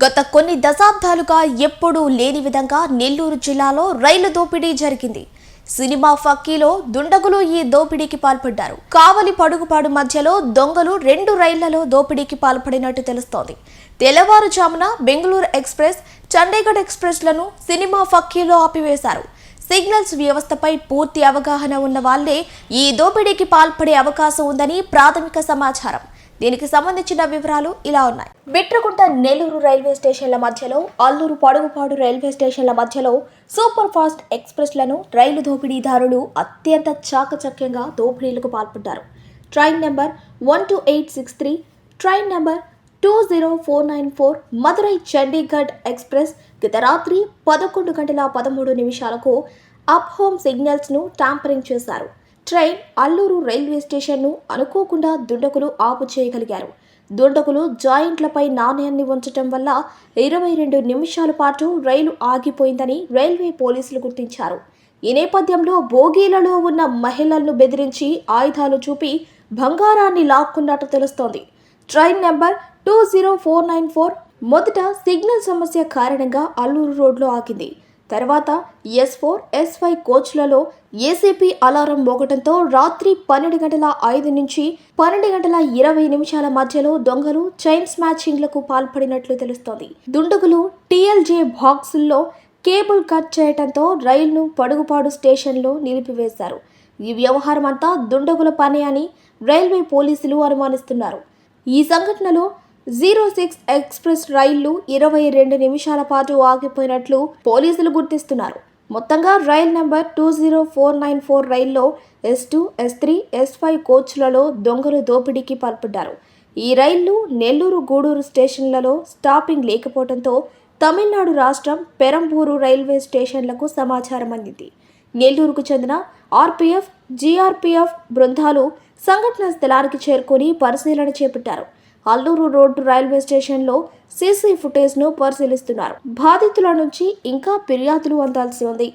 గత కొన్ని దశాబ్దాలుగా ఎప్పుడూ లేని విధంగా నెల్లూరు జిల్లాలో రైలు దోపిడీ జరిగింది. సినిమా ఫక్కీలో దుండగులు ఈ దోపిడీకి పాల్పడ్డారు. కావలి పడుగుపాడు మధ్యలో దొంగలు రెండు రైళ్ళలో దోపిడీకి పాల్పడినట్టు తెలుస్తోంది. తెల్లవారుజామున బెంగళూరు ఎక్స్ప్రెస్ చండీగఢ్ ఎక్స్ప్రెస్లను సినిమా ఫక్కీలో ఆపివేశారు. సిగ్నల్స్ వ్యవస్థపై పూర్తి అవగాహన ఉన్న వాళ్ళే ఈ దోపిడీకి పాల్పడే అవకాశం ఉందని ప్రాథమిక సమాచారం. దీనికి సంబంధించిన వివరాలు ఇలా ఉన్నాయి. బిట్రగుంట నెల్లూరు రైల్వే స్టేషన్ల మధ్యలో అల్లూరు పడుగుపాడు రైల్వే స్టేషన్ల మధ్యలో సూపర్ ఫాస్ట్ ఎక్స్ప్రెస్లను రైలు దోపిడీదారులు అత్యంత చాకచక్యంగా దోపిడీలకు పాల్పడ్డారు. Train number one two eight six three train number two zero four nine four Madurai Chandigarh express గత రాత్రి పదకొండు గంటల పదమూడు నిమిషాలకు అప్ హోమ్ సిగ్నల్స్ను ట్యాంపరింగ్ చేశారు. ట్రైన్ అల్లూరు రైల్వే స్టేషన్ను అనుకోకుండా దుండకులు ఆపు చేయగలిగారు. దుండకులు జాయింట్లపై నాణ్యాన్ని ఉంచటం వల్ల ఇరవై రెండు నిమిషాల పాటు రైలు ఆగిపోయిందని రైల్వే పోలీసులు గుర్తించారు. ఈ నేపథ్యంలో బోగీలలో ఉన్న మహిళలను బెదిరించి ఆయుధాలు చూపి బంగారాన్ని లాక్కున్నట్టు తెలుస్తోంది. Train number two zero four nine four మొదట సిగ్నల్ సమస్య కారణంగా అల్లూరు రోడ్లో ఆగింది. తర్వాత ఎస్ ఫోర్ ఎస్ ఫైవ్ కోచ్లలో ఏసీపీ అలారం మోగటంతో రాత్రి పన్నెండు గంటల ఐదు నుంచి పన్నెండు గంటల ఇరవై నిమిషాల మధ్యలో దొంగలు చైన్ స్మాచింగ్లకు పాల్పడినట్లు తెలుస్తోంది. దుండగులు టీఎల్జే బాక్సుల్లో కేబుల్ కట్ చేయడంతో రైలును పడుగుపాడు స్టేషన్లో నిలిపివేశారు. ఈ వ్యవహారం అంతా దుండగుల పని అని రైల్వే పోలీసులు అనుమానిస్తున్నారు. ఈ సంఘటనలో జీరో సిక్స్ ఎక్స్ప్రెస్ రైళ్ళు ఇరవై రెండు నిమిషాల పాటు ఆగిపోయినట్లు పోలీసులు గుర్తిస్తున్నారు. మొత్తంగా rail number two zero four nine four రైల్లో S two S three S five కోచ్లలో దొంగలు దోపిడీకి పాల్పడ్డారు. ఈ రైళ్ళు నెల్లూరు గూడూరు స్టేషన్లలో స్టాపింగ్ లేకపోవడంతో తమిళనాడు రాష్ట్రం పెరంబూరు రైల్వే స్టేషన్లకు సమాచారం అందింది. నెల్లూరుకు చెందిన ఆర్పీఎఫ్ జీఆర్పీఎఫ్ బృందాలు సంఘటన స్థలానికి చేరుకొని పరిశీలన చేపట్టారు. అల్లూరు రోడ్డు రైల్వే స్టేషన్లో సీసీ ఫుటేజ్ను పరిశీలిస్తున్నారు. బాధితుల నుంచి ఇంకా ఫిర్యాదులు అందాల్సి ఉంది.